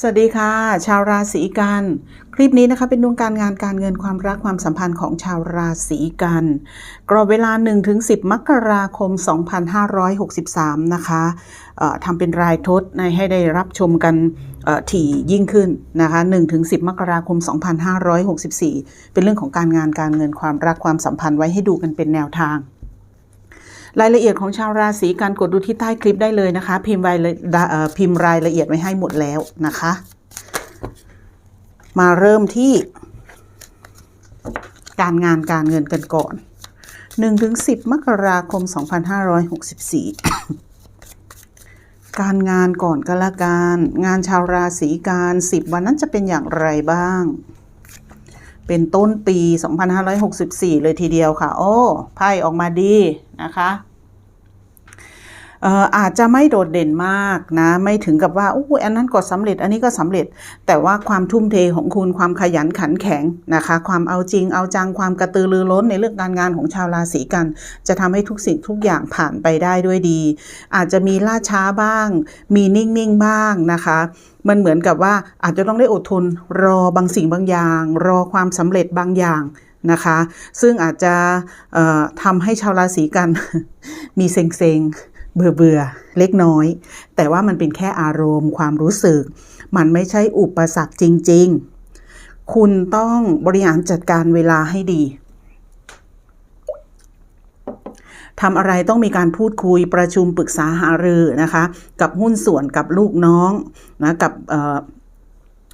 สวัสดีค่ะ ชาวราศีกัน คลิปนี้นะคะเป็นดวงการงานการเงินความรักความสัมพันธ์ของชาวราศีกันกรอบเวลา 1-10 มกราคม 2563 นะคะเอ่อทำเป็นรายทศในให้ได้รับชมกันถี่ยิ่งขึ้นนะคะ1-10 มกราคม 2564 เป็นเรื่องของการงานการเงินความรักความสัมพันธ์ไว้ให้ดูกันเป็นแนวทาง รายละเอียดของชาวราศีกันกดดูที่ใต้คลิปได้เลยนะคะ พิมพ์รายละเอ่อพิมพ์รายละเอียดไว้ให้หมดแล้วนะคะ มาเริ่มที่ การงานการเงินกันก่อน1ถึง10มกราคม 2564การงานก่อนก็แล้วกัน งานชาวราศีกัน10วันนั้นจะเป็นอย่างไรบ้าง เป็นต้นปี 2564 เลยทีเดียวค่ะ โอ้ไพ่ออกมาดีนะคะ อาจจะไม่โดดเด่นมากนะ ไม่ถึงกับว่าโอ้อันนั้นก็สำเร็จ อันนี้ก็สำเร็จ แต่ว่าความทุ่มเทของคุณความขยันขันแข็งนะคะ ความเอาจริงเอาจังความกระตือรือร้นในเรื่องการงานของชาวราศีกัน จะทำให้ทุกสิ่งทุกอย่างผ่านไปได้ด้วยดี อาจจะมีล่าช้าบ้าง มีนิ่งๆบ้างนะคะมันเหมือนกับว่าอาจจะต้องได้อดทนรอบางสิ่งบางอย่าง รอความสำเร็จบางอย่างนะคะ ซึ่งอาจจะเอ่อทำให้ชาวราศีกันมีเซ็งๆ เบื่อเบื่อเล็กน้อย แต่ว่ามันเป็นแค่อารมณ์ความรู้สึก มันไม่ใช่อุปสรรคจริง ๆ คุณต้องบริหารจัดการเวลาให้ดีทำอะไรต้องมีการพูดคุยประชุมปรึกษาหารือนะคะ กับหุ้นส่วนกับลูกน้องนะกับเ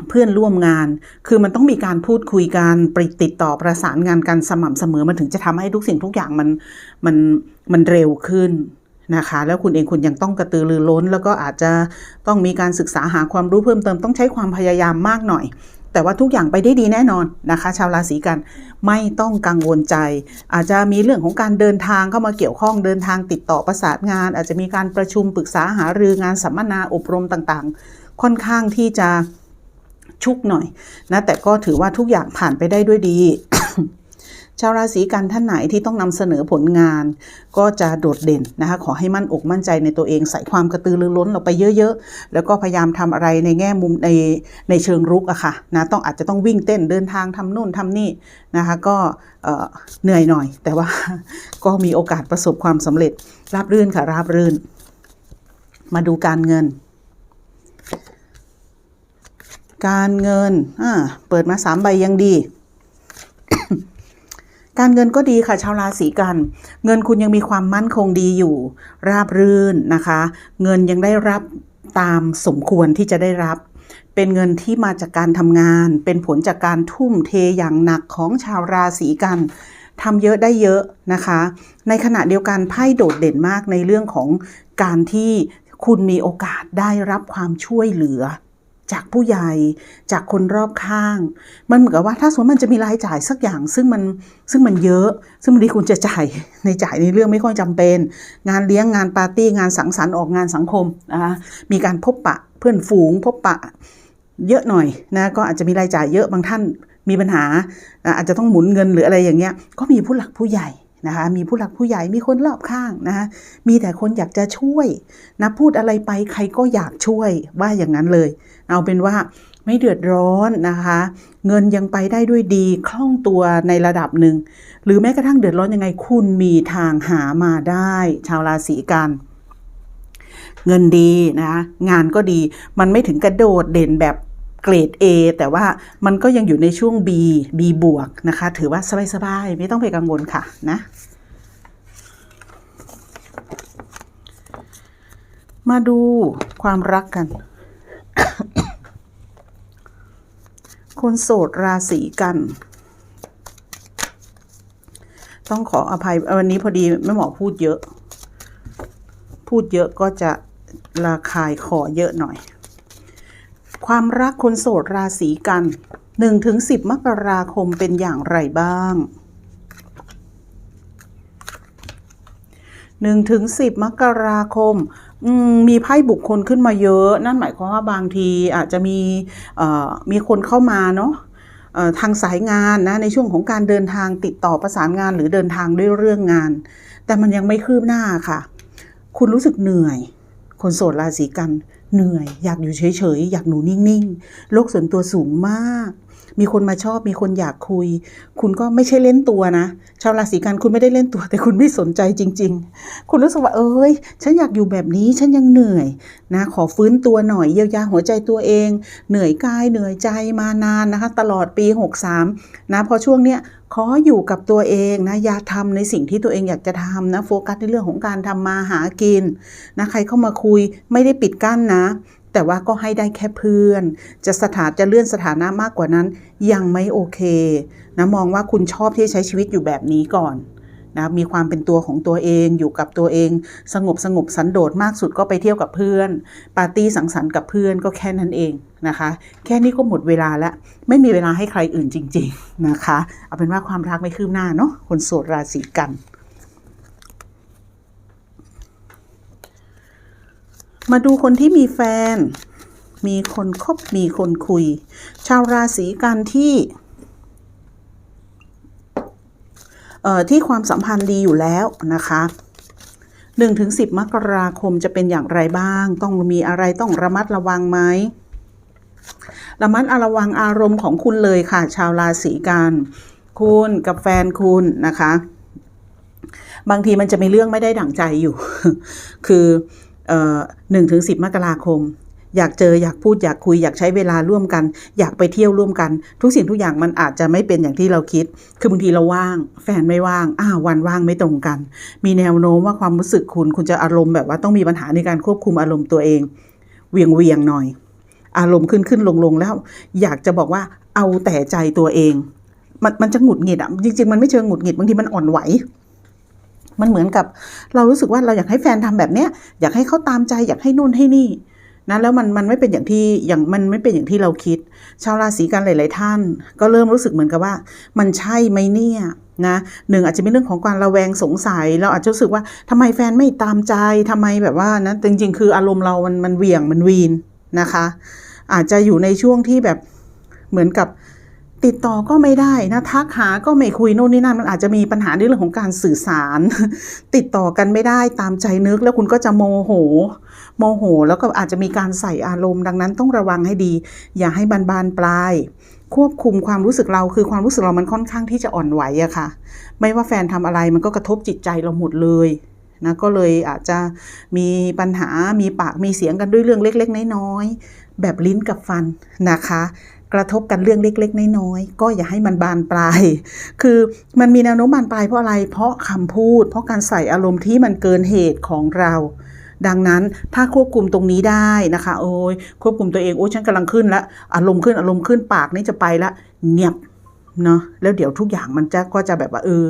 เพื่อนร่วมงาน คือมันต้องมีการพูดคุยกันไปติดต่อประสานงานกันสม่ำเสมอมันถึงจะทำให้ทุกสิ่งทุกอย่างมันมันมันเร็วขึ้น นะคะ แล้วคุณเองคุณยังต้องกระตือรือร้น แล้วก็อาจจะต้องมีการศึกษาหาความรู้เพิ่มเติมต้องใช้ความพยายามมากหน่อย แต่ว่าทุกอย่างไปได้ดีแน่นอนนะคะ ชาวราศีกันไม่ต้องกังวลใจ อาจจะมีเรื่องของการเดินทางเข้ามาเกี่ยวข้องเดินทางติดต่อประสานงาน อาจจะมีการประชุมปรึกษาหารืองานสัมมนาอบรมต่างๆ ค่อนข้างที่จะชุกหน่อยนะแต่ก็ถือว่าทุกอย่างผ่านไปได้ด้วยดี ชาวราศีกันท่านไหนที่ต้องนำเสนอผลงาน ก็จะโดดเด่นนะคะขอให้มั่นอกมั่นใจในตัวเองใส่ความกระตือรือร้นเราไปเยอะๆ แล้วก็พยายามทำอะไรในแง่มุมในในเชิงรุกอะค่ะนะต้องอาจจะต้องวิ่งเต้นเดินทางทำนู่นทำนี่นะคะก็เหนื่อยหน่อย แต่ว่าก็มีโอกาสประสบความสำเร็จราบรื่นค่ะราบรื่น มาดูการเงินการเงิน เปิดมาสามใบยังดี การเงินก็ดีค่ะชาวราศีกัน เงินคุณยังมีความมั่นคงดีอยู่ ราบรื่นนะคะ เงินยังได้รับตามสมควรที่จะได้รับ เป็นเงินที่มาจากการทำงาน เป็นผลจากการทุ่มเทอย่างหนักของชาวราศีกันทำเยอะได้เยอะนะคะ ในขณะเดียวกันไพ่โดดเด่นมากในเรื่องของการที่คุณมีโอกาสได้รับความช่วยเหลือ จากผู้ใหญ่จากคนรอบข้าง มันเหมือนกับว่าถ้าสมมติมันจะมีรายจ่ายสักอย่าง ซึ่งมันซึ่งมันเยอะ ซึ่งบางทีคุณจะจ่ายในจ่ายในเรื่องไม่ค่อยจำเป็น งานเลี้ยงงานปาร์ตี้งานสังสรรค์ออกงานสังคมนะคะมีการพบปะเพื่อนฝูงพบปะเยอะหน่อยนะก็อาจจะมีรายจ่ายเยอะบางท่านมีปัญหาอาจจะต้องหมุนเงินหรืออะไรอย่างเงี้ยก็มีผู้หลักผู้ใหญ่ นะคะมีผู้หลักผู้ใหญ่มีคนรอบข้างนะคะมีแต่คนอยากจะช่วยนะพูดอะไรไปใครก็อยากช่วยว่าอย่างนั้นเลย เอาเป็นว่าไม่เดือดร้อนนะคะ เงินยังไปได้ด้วยดีคล่องตัวในระดับหนึ่ง หรือแม้กระทั่งเดือดร้อนยังไงคุณมีทางหามาได้ ชาวราศีกัน เงินดีนะคะงานก็ดีมันไม่ถึงกระโดดเด่นแบบ เกรด A แต่ว่ามันก็ยังอยู่ในช่วง B B บวกนะคะ ถือว่าสบายๆ ไม่ต้องไปกังวลค่ะนะ มาดูความรักกัน คนโสดราศีกัน ต้องขออภัยวันนี้พอดีแม่หมอพูดเยอะ พูดเยอะก็จะระคายคอเยอะหน่อย ความรักคนโสดราศีกัน1ถึง10 มกราคมเป็นอย่างไรบ้าง1ถึง10 มกราคมมีไพ่บุคคลขึ้นมาเยอะ นั่นหมายความว่าบางทีอาจจะมีมีคนเข้ามาเนาะทางสายงานนะในช่วงของการเดินทางติดต่อประสานงานหรือเดินทางด้วยเรื่องงาน แต่มันยังไม่คืบหน้าค่ะ คุณรู้สึกเหนื่อย คนโสดราศีกัน เหนื่อย อยากอยู่เฉยๆ อยากหนูนิ่งๆ โลกส่วนตัวสูงมาก มีคนมาชอบมีคนอยากคุย คุณก็ไม่ใช่เล่นตัวนะ ชาวราศีกันคุณไม่ได้เล่นตัว แต่คุณไม่สนใจจริง ๆ คุณรู้สึกว่าเอ้ย ฉันอยากอยู่แบบนี้ฉันยังเหนื่อยนะ ขอฟื้นตัวหน่อยเยียวยาหัวใจตัวเอง เหนื่อยกายเหนื่อยใจมานานนะคะ ตลอดปี 63 นะพอช่วงเนี้ยขออยู่กับตัวเองนะอย่าทำในสิ่งที่ตัวเองอยากจะทำนะโฟกัสในเรื่องของการทำมาหากินนะใครเข้ามาคุยไม่ได้ปิดกั้นนะ แต่ว่าก็ให้ได้แค่เพื่อน จะสถานจะเลื่อนสถานะมากกว่านั้น ยังไม่โอเคนะมองว่าคุณชอบที่ใช้ชีวิตอยู่แบบนี้ก่อนนะมีความเป็นตัวของตัวเองอยู่กับตัวเอง สงบสงบสันโดษมากสุดก็ไปเที่ยวกับเพื่อน ปาร์ตี้สังสรรค์กับเพื่อนก็แค่นั้นเองนะคะ แค่นี้ก็หมดเวลาแล้วไม่มีเวลาให้ใครอื่นจริง ๆนะคะ เอาเป็นว่าความรักไม่คืบหน้าเนาะคนโสดราศีกัน มาดูคนที่มีแฟน มีคนคบมีคนคุย ชาวราศีกันที่เอ่อที่ความสัมพันธ์ดีอยู่แล้วนะคะ1ถึง10มกราคมจะเป็นอย่างไรบ้าง ต้องมีอะไรต้องระมัดระวังไหมระมัดระวังอารมณ์ของคุณเลยค่ะ ชาวราศีกันคุณกับแฟนคุณนะคะ บางทีมันจะมีเรื่องไม่ได้ดั่งใจอยู่ คือ หนึ่งถึงสิบมกราคม อยากเจออยากพูดอยากคุยอยากใช้เวลาร่วมกัน อยากไปเที่ยวร่วมกัน ทุกสิ่งทุกอย่างมันอาจจะไม่เป็นอย่างที่เราคิด คือบางทีเราว่าง แฟนไม่ว่างอ้าววันว่างไม่ตรงกัน มีแนวโน้มว่าความรู้สึกคุณคุณจะอารมณ์แบบว่าต้องมีปัญหาในการควบคุมอารมณ์ตัวเองเวียงเวียงหน่อย อารมณ์ขึ้นขึ้นลงลงแล้ว อยากจะบอกว่าเอาแต่ใจตัวเอง มันมันจะหงุดหงิดอะจริงๆมันไม่เชิงหงุดหงิดบางทีมันอ่อนไหว มันเหมือนกับเรารู้สึกว่าเราอยากให้แฟนทำแบบเนี้ยอยากให้เขาตามใจอยากให้นู่นให้นี่นะแล้วมันมันไม่เป็นอย่างที่อย่างมันไม่เป็นอย่างที่เราคิด ชาวราศีกันหลาย ๆ ท่าน ก็เริ่มรู้สึกเหมือนกับว่า มันใช่ไหมเนี่ยนะหนึ่งอาจจะเป็นเรื่องของการระแวงสงสัย เราอาจจะรู้สึกว่าทำไมแฟนไม่ตามใจทำไมแบบว่านะจริง ๆ คืออารมณ์เรามันมันเวียงมันวีนนะคะ อาจจะอยู่ในช่วงที่แบบเหมือนกับ ติดต่อก็ไม่ได้นะทักหาก็ไม่คุยโน่นนี่นั่นมันอาจจะมีปัญหาในเรื่องของการสื่อสาร ติดต่อกันไม่ได้ตามใจนึกแล้วคุณก็จะโมโห โมโห แล้วก็อาจจะมีการใส่อารมณ์ ดังนั้นต้องระวังให้ดี อย่าให้บานบานปลาย ควบคุมความรู้สึกเราคือความรู้สึกเรามันค่อนข้างที่จะอ่อนไหวอะค่ะ ไม่ว่าแฟนทำอะไรมันก็กระทบจิตใจเราหมดเลยนะก็เลยอาจจะมีปัญหามีปากมีเสียงกันด้วยเรื่องเล็ก ๆ น้อยๆแบบลิ้นกับฟันนะคะ กระทบกันเรื่องเล็ก ๆ น้อยๆก็อย่าให้มันบานปลาย คือมันมีแนวโน้มบานปลายเพราะอะไร เพราะคำพูด เพราะการใส่อารมณ์ที่มันเกินเหตุของเรา ดังนั้นถ้าควบคุมตรงนี้ได้นะคะ โอ้ยควบคุมตัวเองโอ้ยฉันกำลังขึ้นล้วอารมณ์ขึ้นอารมณ์ขึ้นปากนี่จะไปละเงียบเนาะแล้วเดี๋ยวทุกอย่างมันจะก็จะแบบว่าเออ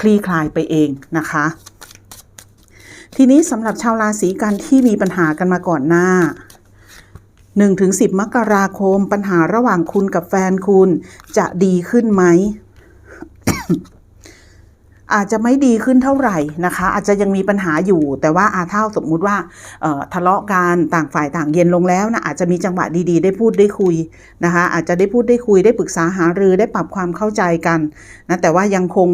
คลี่คลายไปเองนะคะ ทีนี้สำหรับชาวราศีกันที่มีปัญหากันมาก่อนหน้า 1-10ถึง10 มกราคม ปัญหาระหว่างคุณกับแฟนคุณจะดีขึ้นไหม อาจจะไม่ดีขึ้นเท่าไหร่นะคะ อาจจะยังมีปัญหาอยู่ แต่ว่าอาเท่าสมมุติว่าทะเลาะกันต่างฝ่ายต่างเย็นลงแล้วนะอาจจะมีจังหวะดีๆ ได้พูดได้คุยนะคะ อาจจะได้พูดได้คุยได้ปรึกษาหารือได้ปรับความเข้าใจกันนะแต่ว่ายังคง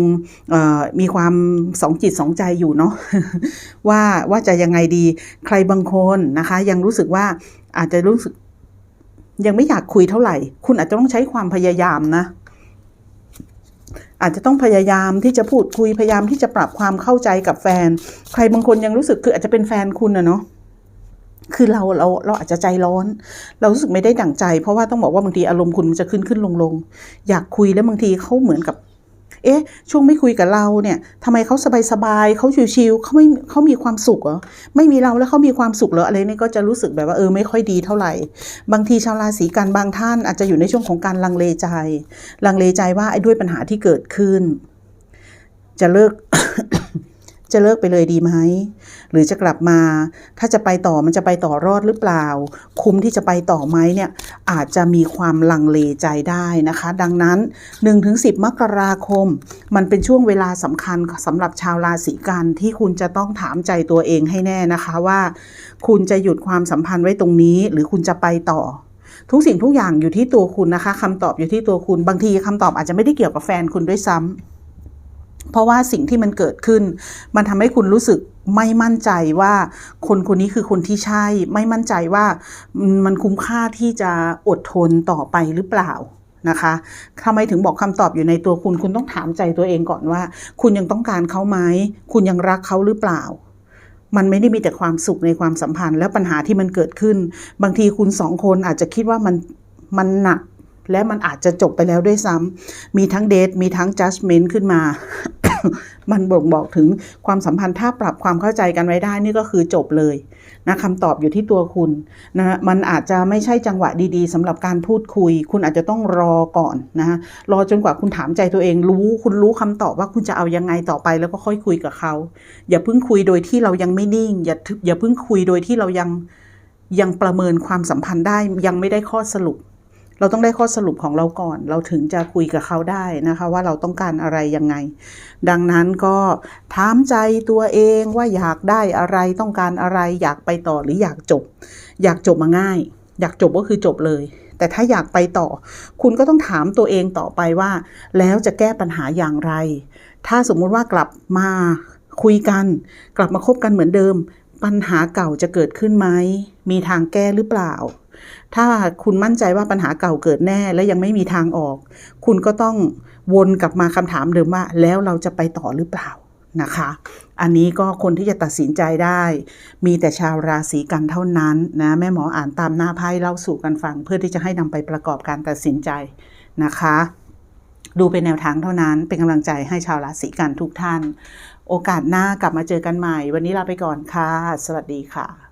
มีความสองจิตสองใจอยู่เนาะว่าว่าจะยังไงดีใครบางคนนะคะ ยังรู้สึกว่าอาจจะรู้สึกยังไม่อยากคุยเท่าไหร่ คุณอาจจะต้องใช้ความพยายามนะ อาจจะต้องพยายามที่จะพูดคุยพยายามที่จะปรับความเข้าใจกับแฟน ใครบางคนยังรู้สึกคืออาจจะเป็นแฟนคุณนะเนาะคือเราเราเราอาจจะใจร้อน เรารู้สึกไม่ได้ดั่งใจ เพราะว่าต้องบอกว่าบางทีอารมณ์คุณมันจะขึ้นขึ้นลงลงอยากคุยแล้วบางทีเขาเหมือนกับ เอ๊ะ ช่วงไม่คุยกับเราเนี่ยทำไมเขาสบายๆเขาชิวๆเขาไม่เขามีความสุขเหรอไม่มีเราแล้วเขามีความสุขเหรออะไรนี่ก็จะรู้สึกแบบว่าเออไม่ค่อยดีเท่าไหร่ บางทีชาวราศีกันบางท่านอาจจะอยู่ในช่วงของการลังเลใจ ลังเลใจว่าไอ้ด้วยปัญหาที่เกิดขึ้น จะเลิก จะเลิกไปเลยดีไหม หรือจะกลับมา ถ้าจะไปต่อมันจะไปต่อรอดหรือเปล่า คุ้มที่จะไปต่อไหมเนี่ยอาจจะมีความลังเลใจได้นะคะ ดังนั้น 1-10 มกราคม มันเป็นช่วงเวลาสำคัญสำหรับชาวราศีกันที่คุณจะต้องถามใจตัวเองให้แน่นะคะว่า คุณจะหยุดความสัมพันธ์ไว้ตรงนี้ หรือคุณจะไปต่อทุกสิ่งทุกอย่างอยู่ที่ตัวคุณนะคะคำตอบอยู่ที่ตัวคุณบางทีคำตอบอาจจะไม่ได้เกี่ยวกับแฟนคุณด้วยซ้ำ เพราะว่าสิ่งที่มันเกิดขึ้น มันทำให้คุณรู้สึกไม่มั่นใจว่าคนคนนี้คือคนที่ใช่ ไม่มั่นใจว่ามันคุ้มค่าที่จะอดทนต่อไปหรือเปล่านะคะทำไมถึงบอกคำตอบอยู่ในตัวคุณ คุณต้องถามใจตัวเองก่อนว่า คุณยังต้องการเขาไหม คุณยังรักเขาหรือเปล่า มันไม่ได้มีแต่ความสุขในความสัมพันธ์ และปัญหาที่มันเกิดขึ้น บางทีคุณสองคนอาจจะคิดว่ามันมันหนัก และมันอาจจะจบไปแล้วด้วยซ้ำมีทั้งเดทมีทั้ง judgment ขึ้นมา มันบ่งบอกถึงความสัมพันธ์ถ้าปรับความเข้าใจกันไว้ได้นี่ก็คือจบเลยนะคำตอบอยู่ที่ตัวคุณนะมันอาจจะไม่ใช่จังหวะดีๆสำหรับการพูดคุย คุณอาจจะต้องรอก่อนนะรอจนกว่าคุณถามใจตัวเอง รู้คุณรู้คำตอบว่าคุณจะเอายังไงต่อไปแล้วก็ค่อยคุยกับเขา อย่าเพิ่งคุยโดยที่เรายังไม่นิ่ง อย่าทึอย่าเพิ่งคุยโดยที่เรายังยังประเมินความสัมพันธ์ได้ยังไม่ได้ข้อสรุป เราต้องได้ข้อสรุปของเราก่อน เราถึงจะคุยกับเขาได้นะคะว่าเราต้องการอะไรยังไง ดังนั้นก็ถามใจตัวเองว่าอยากได้อะไรต้องการอะไรอยากไปต่อหรืออยากจบ อยากจบมาง่าย อยากจบก็คือจบเลย แต่ถ้าอยากไปต่อ คุณก็ต้องถามตัวเองต่อไปว่า แล้วจะแก้ปัญหาอย่างไร ถ้าสมมุติว่ากลับมาคุยกัน กลับมาคบกันเหมือนเดิม ปัญหาเก่าจะเกิดขึ้นไหมมีทางแก้หรือเปล่า ถ้าคุณมั่นใจว่าปัญหาเก่าเกิดแน่และยังไม่มีทางออก คุณก็ต้องวนกลับมาคำถามเดิมว่า แล้วเราจะไปต่อหรือเปล่านะคะ อันนี้ก็คนที่จะตัดสินใจได้ มีแต่ชาวราศีกันเท่านั้นนะแม่หมออ่านตามหน้าไพ่เล่าสู่กันฟัง เพื่อที่จะให้นำไปประกอบการตัดสินใจนะคะ ดูเป็นแนวทางเท่านั้น เป็นกำลังใจให้ชาวราศีกันทุกท่าน โอกาสหน้ากลับมาเจอกันใหม่ วันนี้ลาไปก่อนค่ะ สวัสดีค่ะ